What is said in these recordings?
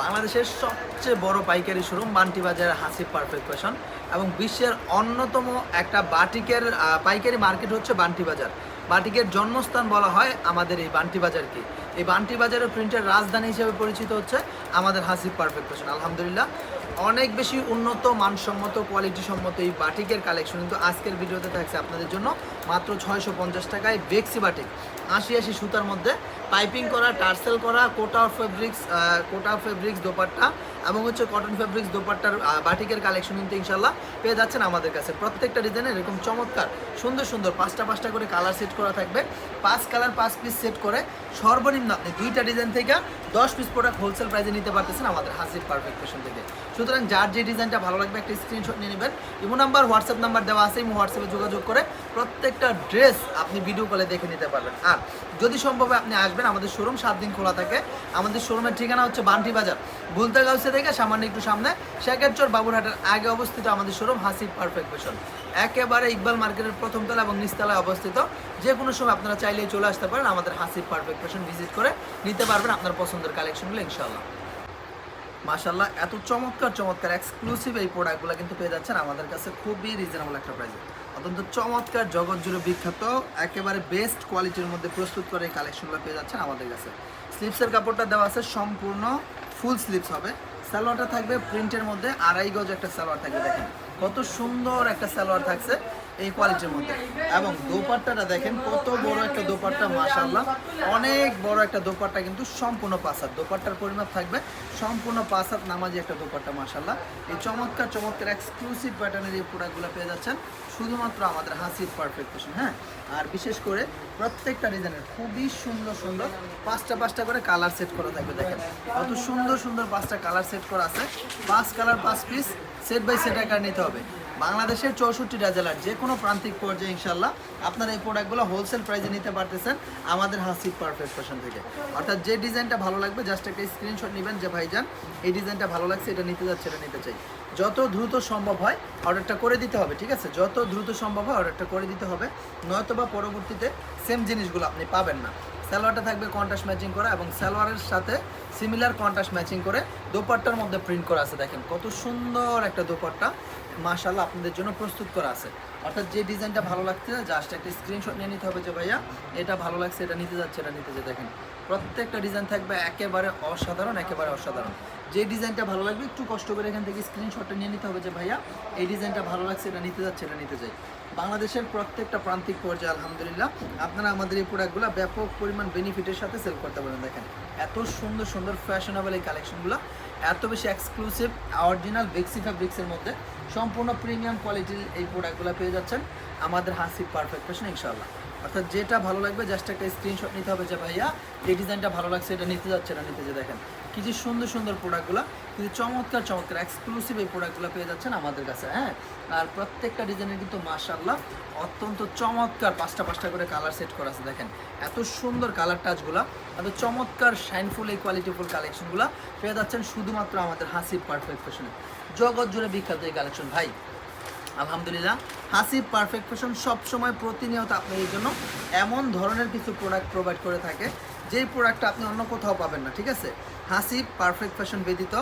বাংলাদেশের সবচেয়ে বড় পাইকারি শোরুম মান্টি বাজারের হাসিব পারফেক্ট ফ্যাশন এবং বিশ্বের অন্যতম একটা বাটিকের পাইকারি মার্কেট হচ্ছে বান্টি বাজার। বাটিকের জন্মস্থান বলা হয় আমাদের এই বান্টি বাজারকে। এই বান্টি বাজারের প্রিন্টের রাজধানী হিসেবে পরিচিত হচ্ছে আমাদের হাসিব ফ্যাশন আলহামদুলিল্লাহ, অনেক বেশি উন্নত, মানসম্মত কোয়ালিটি সম্মত এই বাটিকের কালেকশন কিন্তু আজকের ভিডিওতে থাকছে আপনাদের জন্য। মাত্র ছয়শো পঞ্চাশ টাকায় বেক্সি বাটিক। আশি আশি সুতার মধ্যে পাইপিং করা, টার্সেল করা, কোটা ফেব্রিক্স কোটা ফেব্রিক্স দোপাট্টা এবং হচ্ছে কটন ফেব্রিক্স দোপাট্টার বাটিকের কালেকশন কিন্তু ইনশাল্লাহ পেয়ে যাচ্ছেন আমাদের কাছে। প্রত্যেকটা ডিজাইনে এরকম চমৎকার, সুন্দর সুন্দর পাঁচটা পাঁচটা করে কালার সেট করা থাকবে। পাঁচ কালার পাঁচ পিস সেট করে সর্বনিম্ন আপনি দুইটা ডিজাইন থেকে দশ পিস প্রোডাক্ট হোলসেল প্রাইসে নিতে পারতেছেন আমাদের হাসির পারফেক্ট থেকে। সুতরাং যার যে ডিজাইনটা ভালো লাগবে একটা স্ক্রিনশট নিয়ে নেবেন। ইমো নাম্বার হোয়াটসঅ্যাপ নাম্বার দেওয়া আছে, ইমো হোয়াটসঅ্যাপে যোগাযোগ করে প্রত্যেকটা ড্রেস আপনি ভিডিও কলে দেখে নিতে পারবেন। আর যদি সম্ভব আপনি আসবেন, আমাদের শোরুম সাত দিন খোলা থাকে। আমাদের শোরুমের ঠিকানা হচ্ছে বান্টি বাজার, বুলতাগাউসে থেকে, সামান্য একটু সামনে, শেখেরচর বাবুরহাটের আগে অবস্থিত আমাদের শোরুম হাসিব পারফেক্ট ফ্যাশন একেবারে ইকবাল মার্কেটের প্রথম তলা এবং নিচতলায় অবস্থিত। যে কোনো সময় আপনারা চাইলেই চলে আসতে পারেন আমাদের হাসিব পারফেক্ট ফ্যাশন ভিজিট করে নিতে পারবেন আপনার পছন্দের কালেকশনগুলো ইনশাল্লাহ মাশাল্লাহ এত চমৎকার চমৎকার এক্সক্লুসিভ এই প্রোডাক্টগুলো কিন্তু পেয়ে যাচ্ছেন আমাদের কাছে খুবই রিজনেবল একটা প্রাইসে অত্যন্ত চমৎকার জগৎ জুড়ে বিখ্যাত, একেবারে বেস্ট কোয়ালিটির মধ্যে প্রস্তুত করে এই কালেকশনগুলো পেয়ে যাচ্ছেন আমাদের কাছে। স্লিপসের কাপড়টা দেওয়া আছে, সম্পূর্ণ ফুল স্লিপস হবে। সালোয়ারটা থাকবে প্রিন্টের মধ্যে আড়াই গজ একটা সালোয়ার থাকবে দেখেন। কত সুন্দর একটা সালোয়ার থাকছে। এই কোয়ালিটির মধ্যে। এবং দোপাট্টাটা দেখেন, কত বড় একটা দোপাট্টা মাশাল্লাহ অনেক বড় একটা দোপাট্টা কিন্তু সম্পূর্ণ পাসাত দোপাট্টার পরিমাপ থাকবে সম্পূর্ণ পাসাত নামাজি একটা দোপাট্টা মাশাল্লাহ এই চমৎকার চমৎকার এক্সক্লুসিভ প্যাটার্নের এই প্রোডাক্টগুলো পেয়ে যাচ্ছেন শুধুমাত্র আমাদের হাসির পারফেকশন হ্যাঁ? আর বিশেষ করে প্রত্যেকটা ডিজাইনের খুবই সুন্দর সুন্দর পাঁচটা পাঁচটা করে কালার সেট করা থাকবে, দেখেন। কত সুন্দর সুন্দর পাঁচটা কালার সেট করা আছে। পাঁচ কালার পাঁচ পিস সেট বাই সেট আকার নিতে হবে। বাংলাদেশের চৌষট্টিটা জেলার যে কোনো প্রান্তিক পর্যায়ে ইনশাল্লাহ আপনারা এই প্রোডাক্টগুলো হোলসেল প্রাইসে নিতে পারতেছেন আমাদের হাসিব পারফেক্ট ফ্যাশন থেকে। অর্থাৎ যে ডিজাইনটা ভালো লাগবে জাস্ট একটা স্ক্রিনশট নেবেন যে, ভাইজান, এই ডিজাইনটা ভালো লাগছে, এটা নিতে যাচ্ছে, এটা নিতে চাই। যত দ্রুত সম্ভব হয় অর্ডারটা করে দিতে হবে, ঠিক আছে? যত দ্রুত সম্ভব হয় অর্ডারটা করে দিতে হবে। নয়তো বা পরবর্তীতে সেম জিনিসগুলো আপনি পাবেন না। সালোয়ারটা থাকবে কন্ট্রাস্ট ম্যাচিং করা এবং সালোয়ারের সাথে সিমিলার কন্ট্রাস্ট ম্যাচিং করে দোপাট্টার মধ্যে প্রিন্ট করা আছে। দেখেন কত সুন্দর একটা দোপাট্টা। মাশাল্লাহ আপনাদের জন্য প্রস্তুত করা আছে। অর্থাৎ যে ডিজাইনটা ভালো লাগছে জাস্ট একটা স্ক্রিনশট নিয়ে নিতে হবে যে ভাইয়া, এটা ভালো লাগছে, এটা নিতে যাচ্ছে, এটা নিতে যে দেখেন। প্রত্যেকটা ডিজাইন থাকবে একেবারে অসাধারণ একেবারে অসাধারণ। যে ডিজাইনটা ভালো লাগবে, একটু কষ্ট করে এখান থেকে স্ক্রিনশটটা নিয়ে নিতে হবে যে ভাইয়া, এই ডিজাইনটা ভালো লাগছে, এটা নিতে যাচ্ছে, এটা নিতে চাই বাংলাদেশের প্রত্যেকটা প্রান্তিক পর্যায়ে, আলহামদুলিল্লাহ, আপনারা আমাদের এই প্রোডাক্টগুলো ব্যাপক পরিমাণ বেনিফিটের সাথে সেল করতে পারেন, দেখেন। এত সুন্দর সুন্দর ফ্যাশনেবল এই কালেকশনগুলো এত বেশি এক্সক্লুসিভ অরিজিনাল বেক্সি ফ্যাব্রিক্সের মধ্যে সম্পূর্ণ প্রিমিয়াম কোয়ালিটির এই প্রোডাক্টগুলো পেয়ে যাচ্ছেন। আমাদের হাসি পারফেক্ট ফ্যাশন ইনশাল্লাহ অর্থাৎ যেটা ভালো লাগবে জাস্ট একটা স্ক্রিনশট নিতে হবে যে, ভাইয়া, এই ডিজাইনটা ভালো লাগছে, এটা নিতে যাচ্ছে না, নিতে যে দেখেন। কি যে সুন্দর সুন্দর প্রোডাক্টগুলো কিন্তু চমৎকার চমৎকার এক্সক্লুসিভ এই প্রোডাক্টগুলো পেয়ে যাচ্ছেন আমাদের কাছে হ্যাঁ? আর প্রত্যেকটা ডিজাইনের কিন্তু মাশাল্লাহ অত্যন্ত চমৎকার পাঁচটা পাঁচটা করে কালার সেট করা আছে, দেখেন। এত সুন্দর কালার টাচগুলো এত চমৎকার শাইনফুল এই কোয়ালিটিফুল কালেকশনগুলো পেয়ে যাচ্ছেন শুধুমাত্র আমাদের হাসিব পারফেক্ট ফ্যাশনে জগৎ জুড়ে বিখ্যাত এই কালেকশন ভাই। আলহামদুলিল্লাহ। হাসি পারফেক্ট ফ্যাশন সবসময় প্রতিনিয়ত আপনাদের জন্য এমন ধরনের কিছু প্রোডাক্ট প্রোভাইড করে থাকে, যেই প্রোডাক্টটা আপনি অন্য কোথাও পাবেন না, ঠিক আছে? হাসি পারফেক্ট ফ্যাশন ব্যতীত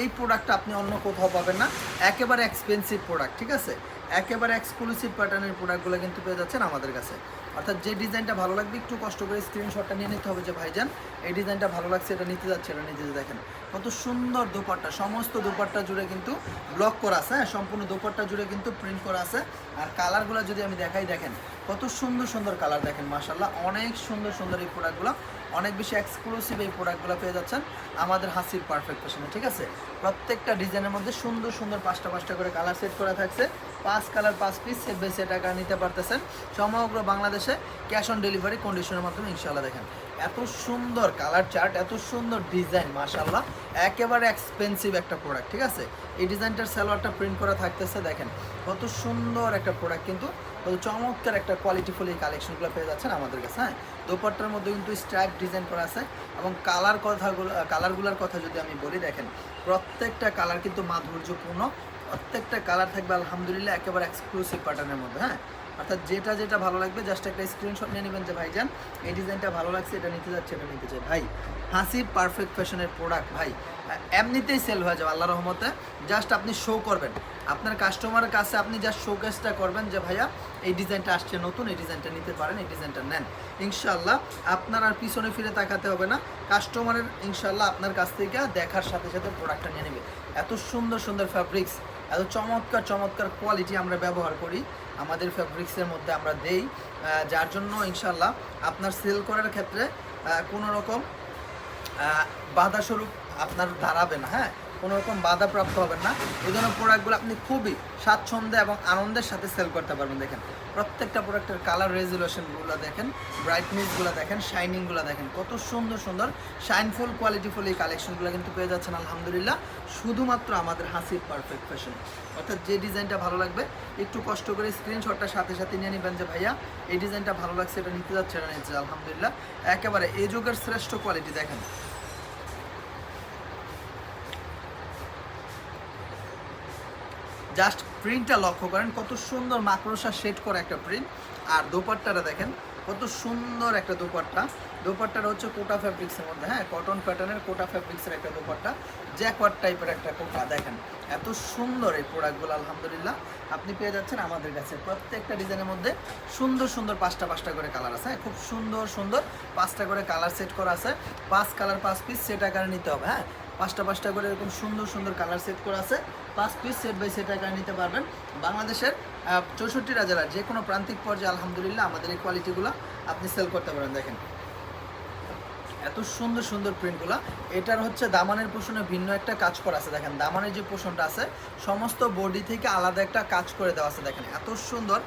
এই প্রোডাক্টটা আপনি অন্য কোথাও পাবেন না, একেবারে এক্সপেন্সিভ প্রোডাক্ট ঠিক আছে? একেবারে এক্সক্লুসিভ প্যাটার্নের প্রোডাক্টগুলো কিন্তু পেয়ে যাচ্ছেন আমাদের কাছে। অর্থাৎ যে ডিজাইনটা ভালো লাগবে, একটু কষ্ট করে স্ক্রিনশটটা নিয়ে নিতে হবে যে ভাইজান, এই ডিজাইনটা ভালো লাগছে, এটা নিতে যাচ্ছে, এটা যাচ্ছে। দেখেন। কত সুন্দর দোপাট্টা, সমস্ত দোপাট্টা জুড়ে কিন্তু ব্লক করা আছে হ্যাঁ সম্পূর্ণ দোপাট্টা জুড়ে কিন্তু প্রিন্ট করা আছে। আর কালারগুলো যদি আমি দেখাই, দেখেন, কত সুন্দর সুন্দর কালার দেখেন মাশাল্লাহ অনেক সুন্দর সুন্দর এই প্রোডাক্টগুলো অনেক বেশি এক্সক্লুসিভ এই প্রোডাক্টগুলো পেয়ে যাচ্ছেন আমাদের হাসির পারফেক্ট ফ্যাশনে ঠিক আছে? প্রত্যেকটা ডিজাইনের মধ্যে সুন্দর সুন্দর পাঁচটা পাঁচটা করে কালার সেট করা থাকছে। পাঁচ কালার, পাঁচ পিস সেট বাই সেট টাকা নিতে পারতেছেন। সমগ্র বাংলাদেশে ক্যাশ অন ডেলিভারি কন্ডিশনের মাধ্যমে ইনশাল্লাহ দেখেন। এত সুন্দর কালার চার্ট এত সুন্দর ডিজাইন মাশাল্লাহ একেবারে এক্সপেন্সিভ একটা প্রোডাক্ট ঠিক আছে? এই ডিজাইনটার সালোয়ারটা প্রিন্ট করা থাকতেছে, দেখেন। কত সুন্দর একটা প্রোডাক্ট কিন্তু, কত চমৎকার একটা কোয়ালিটিফুল এই কালেকশনগুলো পেয়ে যাচ্ছেন আমাদের কাছে হ্যাঁ? দোপাট্টার মধ্যে কিন্তু স্ট্রাইপ ডিজাইন করা আছে এবং কালার কথাগুলো কালারগুলোর কথা যদি আমি বলি, দেখেন, প্রত্যেকটা কালার কিন্তু মাধুর্যপূর্ণ। প্রত্যেকটা কালার থাকবে, আলহামদুলিল্লাহ, একেবারে এক্সক্লুসিভ প্যাটার্নের মধ্যে হ্যাঁ? অর্থাৎ যেটা যেটা ভালো লাগবে জাস্ট একটা স্ক্রিনশট নিয়ে নেবেন যে ভাইজান, এই ডিজাইনটা ভালো লাগছে, এটা নিতে যাচ্ছে, এটা নিতে চাই ভাই, হাসি পারফেক্ট ফ্যাশনের প্রোডাক্ট ভাই এমনিতেই সেল হয়ে যাবে আল্লাহ রহমতে। জাস্ট আপনি শো করবেন। আপনার কাস্টমারের কাছে আপনি জাস্ট শোকেসটা করবেন যে, ভাইয়া, এই ডিজাইনটা আসছে নতুন, এই ডিজাইনটা নিতে পারেন, এই ডিজাইনটা নেন। ইনশাল্লাহ আপনার আর পিছনে ফিরে তাকাতে হবে না। কাস্টমারের ইনশাল্লাহ আপনার কাছ থেকে দেখার সাথে সাথে প্রোডাক্টটা নিয়ে নেবে। এত সুন্দর সুন্দর ফ্যাব্রিক্স এত চমৎকার চমৎকার কোয়ালিটি আমরা ব্যবহার করি, আমাদের ফ্যাব্রিক্সের মধ্যে আমরা দেই যার জন্য ইনশাল্লাহ আপনার সেল করার ক্ষেত্রে কোনো রকম বাধাস্বরূপ আপনার দাঁড়াবে না হ্যাঁ? কোনো রকম বাধা প্রাপ্ত হবেন না। এই ধরনের প্রোডাক্টগুলো আপনি খুবই স্বাচ্ছন্দ্যে এবং আনন্দের সাথে সেল করতে পারবেন। দেখেন, প্রত্যেকটা প্রোডাক্টের কালার রেজুলেশনগুলো দেখেন ব্রাইটনেসগুলো দেখেন শাইনিংগুলো দেখেন। কত সুন্দর সুন্দর শাইনফুল কোয়ালিটিফুল এই কালেকশনগুলো কিন্তু পেয়ে যাচ্ছেন, আলহামদুলিল্লাহ। শুধুমাত্র আমাদের হাসির পারফেক্ট ফ্যাশন অর্থাৎ যে ডিজাইনটা ভালো লাগবে, একটু কষ্ট করে স্ক্রিনশটটার সাথে সাথে নিয়ে নেবেন যে, ভাইয়া, এই ডিজাইনটা ভালো লাগছে, এটা নিতে যাচ্ছে এটা নিচ্ছে আলহামদুলিল্লাহ। একেবারে এই যুগের শ্রেষ্ঠ কোয়ালিটি দেখেন। জাস্ট প্রিন্টটা লক্ষ্য করেন, কত সুন্দর মাকড়সা শেড করে একটা প্রিন্ট। আর দোপাট্টাটা দেখেন, কত সুন্দর একটা দোপাট্টা। দোপাট্টাটা হচ্ছে কোটা ফ্যাব্রিক্সের মধ্যে হ্যাঁ কটন প্যাটার্নের কোটা ফ্যাব্রিক্সের একটা দোপাট্টা জ্যাকওয়াট টাইপের একটা কোটা। দেখেন, এত সুন্দর এই প্রোডাক্টগুলো আলহামদুলিল্লাহ। আপনি পেয়ে যাচ্ছেন আমাদের কাছে প্রত্যেকটা ডিজাইনের মধ্যে সুন্দর সুন্দর পাঁচটা পাঁচটা করে কালার আছে হ্যাঁ খুব সুন্দর সুন্দর পাঁচটা করে কালার সেট করা আছে। পাঁচ কালার পাঁচ পিস সেট আকারে নিতে হবে হ্যাঁ। পাঁচটা পাঁচটা করে এরকম সুন্দর সুন্দর কালার সেট করা আছে। পাঁচ পিস সেট বাই সেট আকারে নিতে পারবেন। বাংলাদেশের চৌষট্টিটা জেলার যে কোনো প্রান্তিক পর্যায়ে, আলহামদুলিল্লাহ, আমাদের এই কোয়ালিটিগুলো আপনি সেল করতে পারেন, দেখেন। এত সুন্দর সুন্দর প্রিন্টগুলো এটার হচ্ছে দামানের পোষণে ভিন্ন একটা কাজ করা আছে, দেখেন। দামানের যে পোষণটা আছে, সমস্ত বডি থেকে আলাদা একটা কাজ করে দেওয়া আছে, দেখেন। এত সুন্দর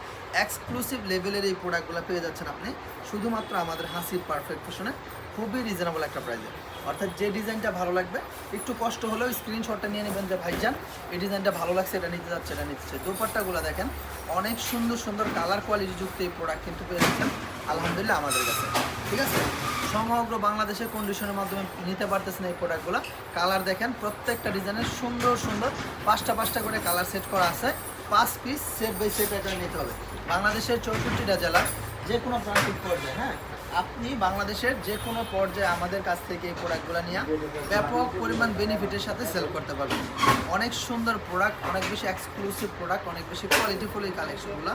এক্সক্লুসিভ লেভেলের এই প্রোডাক্টগুলো পেয়ে যাচ্ছেন আপনি। শুধুমাত্র আমাদের হাসির পারফেক্ট পোষণে। খুবই রিজনেবল একটা প্রাইসে অর্থাৎ যে ডিজাইনটা ভালো লাগবে, একটু কষ্ট হলেও স্ক্রিনশটটা নিয়ে নেবেন যে, ভাইজান, এই ডিজাইনটা ভালো লাগছে, এটা নিতে যাচ্ছে, এটা নিচ্ছে দোপাট্টাগুলো দেখেন, অনেক সুন্দর সুন্দর কালার কোয়ালিটি যুক্ত এই প্রোডাক্ট কিন্তু পেয়ে যাচ্ছেন, আলহামদুলিল্লাহ আমাদের কাছে। ঠিক আছে? সমগ্র বাংলাদেশের কন্ডিশনের মাধ্যমে নিতে পারতেছেন এই প্রোডাক্টগুলো কালার দেখেন, প্রত্যেকটা ডিজাইনের সুন্দর সুন্দর, পাঁচটা পাঁচটা করে কালার সেট করা আছে। পাঁচ পিস সেট বাই সেট এটা নিতে হবে। বাংলাদেশের চৌষট্টিটা জেলার যে কোনো প্রান্তিক পর্যায়ে হ্যাঁ? আপনি বাংলাদেশের যে কোনো পর্যায়ে আমাদের কাছ থেকে এই প্রোডাক্টগুলো নিয়ে ব্যাপক পরিমাণ বেনিফিটের সাথে সেল করতে পারবেন। অনেক সুন্দর প্রোডাক্ট অনেক বেশি এক্সক্লুসিভ প্রোডাক্ট অনেক বেশি কোয়ালিটিফুল এই কালেকশনগুলো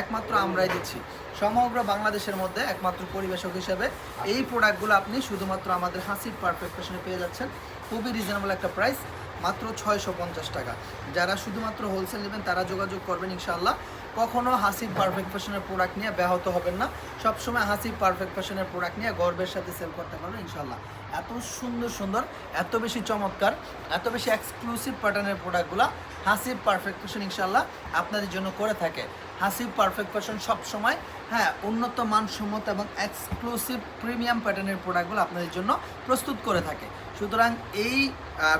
একমাত্র আমরাই দিচ্ছি। সমগ্র বাংলাদেশের মধ্যে একমাত্র পরিবেশক হিসেবে এই প্রোডাক্টগুলো আপনি শুধুমাত্র আমাদের হাসির পারফেক্ট ফ্যাশনে পেয়ে যাচ্ছেন। খুবই রিজনেবল একটা প্রাইস মাত্র ছয়শো পঞ্চাশ টাকা। যারা শুধুমাত্র হোলসেল নেবেন, তারা যোগাযোগ করবেন ইনশাল্লাহ কখনো হাসি পারফেক্ট ফ্যাশনের প্রোডাক্ট নিয়ে ব্যাহত হবেন না। সবসময় হাসি পারফেক্ট ফ্যাশনের প্রোডাক্ট নিয়ে গর্বের সাথে সেল করতে পারবেন ইনশাল্লাহ এত সুন্দর সুন্দর, এত বেশি চমৎকার, এত বেশি এক্সক্লুসিভ প্যাটার্নের প্রোডাক্টগুলো হাসির পারফেক্ট ফ্যাশন ইনশাল্লাহ আপনাদের জন্য করে থাকে। হাসিব পারফেক্ট ফ্যাশন সবসময় হ্যাঁ উন্নত মানসম্মত এবং এক্সক্লুসিভ প্রিমিয়াম প্যাটার্নের প্রোডাক্টগুলো আপনাদের জন্য প্রস্তুত করে থাকে। সুতরাং এই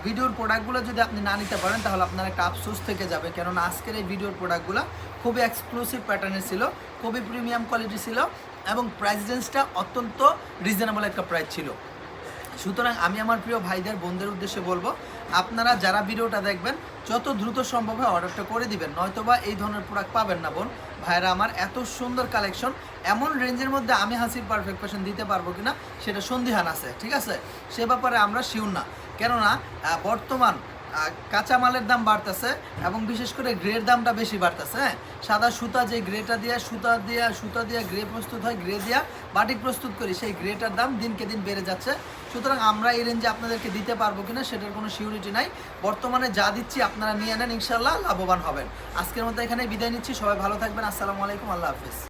ভিডিওর প্রোডাক্টগুলো যদি আপনি না নিতে পারেন, তাহলে আপনার একটা আফসোস থেকে যাবে। কেননা আজকের এই ভিডিওর প্রোডাক্টগুলো খুবই এক্সক্লুসিভ প্যাটার্নের ছিল, খুবই প্রিমিয়াম কোয়ালিটি ছিল এবং প্রাইস রেঞ্জটা অত্যন্ত রিজনেবল একটা প্রাইস ছিল। সুতরাং আমি আমার প্রিয় ভাইদের, বোনদের উদ্দেশ্যে বলব, আপনারা যারা ভিডিওটা দেখবেন, যত দ্রুত সম্ভব হয় অর্ডারটা করে দিবেন। নয়তোবা এই ধরনের প্রোডাক্ট পাবেন না, বোন। ভাইরা আমার এত সুন্দর কালেকশন এমন রেঞ্জের মধ্যে আমি হাসির পারফেক্ট ফ্যাশন দিতে পারব কিনা, সেটা সন্দিহান আছে, ঠিক আছে? সে ব্যাপারে আমরা শিউর না। কেননা বর্তমান কাঁচামালের দাম বাড়তেছে এবং বিশেষ করে গ্রের দামটা বেশি বাড়তেছে হ্যাঁ? সাদা সুতা যে গ্রেটা দিয়ে, সুতা দিয়ে সুতা দিয়ে গ্রে প্রস্তুত হয়, গ্রে দিয়া বাটিক প্রস্তুত করি, সেই গ্রেটার দাম দিনকে দিন বেড়ে যাচ্ছে। সুতরাং আমরা এই রেঞ্জে আপনাদেরকে দিতে পারব কিনা সেটার কোনো সিউরিটি নাই। বর্তমানে যা দিচ্ছি আপনারা নিয়ে নেন ইনশাল্লাহ লাভবান হবেন। আজকের মতো এখানে বিদায় নিচ্ছি। সবাই ভালো থাকবেন। আসসালামু আলাইকুম। আল্লাহ হাফিজ।